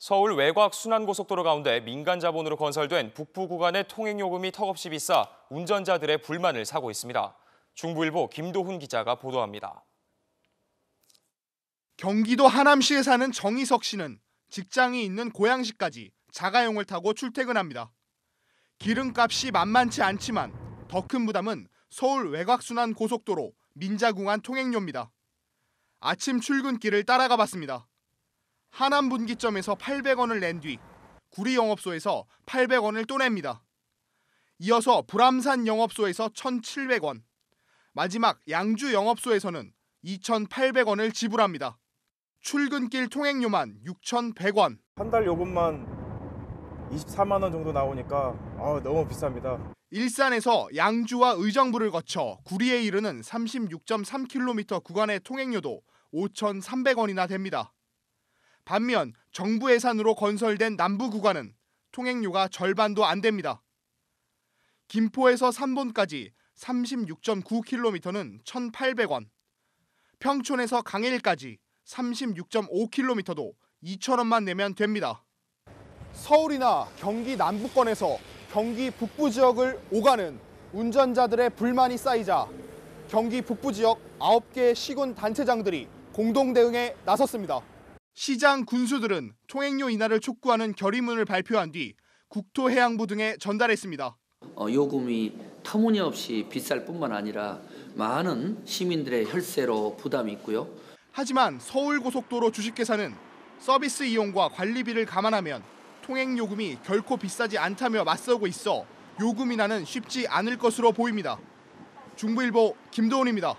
서울 외곽 순환고속도로 가운데 민간 자본으로 건설된 북부 구간의 통행요금이 턱없이 비싸 운전자들의 불만을 사고 있습니다. 중부일보 김도훈 기자가 보도합니다. 경기도 하남시에 사는 정희석 씨는 직장이 있는 고양시까지 자가용을 타고 출퇴근합니다. 기름값이 만만치 않지만 더 큰 부담은 서울 외곽순환 고속도로 민자공안 통행료입니다. 아침 출근길을 따라가 봤습니다. 하남 분기점에서 800원을 낸 뒤 구리 영업소에서 800원을 또 냅니다. 이어서 불암산 영업소에서 1,700원, 마지막 양주 영업소에서는 2,800원을 지불합니다. 출근길 통행료만 6,100원. 한 달 요금만 24만 원 정도 나오니까 아, 너무 비쌉니다. 일산에서 양주와 의정부를 거쳐 구리에 이르는 36.3km 구간의 통행료도 5,300원이나 됩니다. 반면 정부 예산으로 건설된 남부 구간은 통행료가 절반도 안 됩니다. 김포에서 삼본까지 36.9km는 1,800원, 평촌에서 강일까지 36.5km도 2,000원만 내면 됩니다. 서울이나 경기 남부권에서 경기 북부 지역을 오가는 운전자들의 불만이 쌓이자 경기 북부 지역 9개 시군 단체장들이 공동 대응에 나섰습니다. 시장 군수들은 통행료 인하를 촉구하는 결의문을 발표한 뒤 국토해양부 등에 전달했습니다. 어, 요금이 터무니없이 비쌀 뿐만 아니라 많은 시민들의 혈세로 부담이 있고요. 하지만 서울고속도로 주식회사는 서비스 이용과 관리비를 감안하면 통행 요금이 결코 비싸지 않다며 맞서고 있어 요금 인하는 쉽지 않을 것으로 보입니다. 중부일보 김도훈입니다.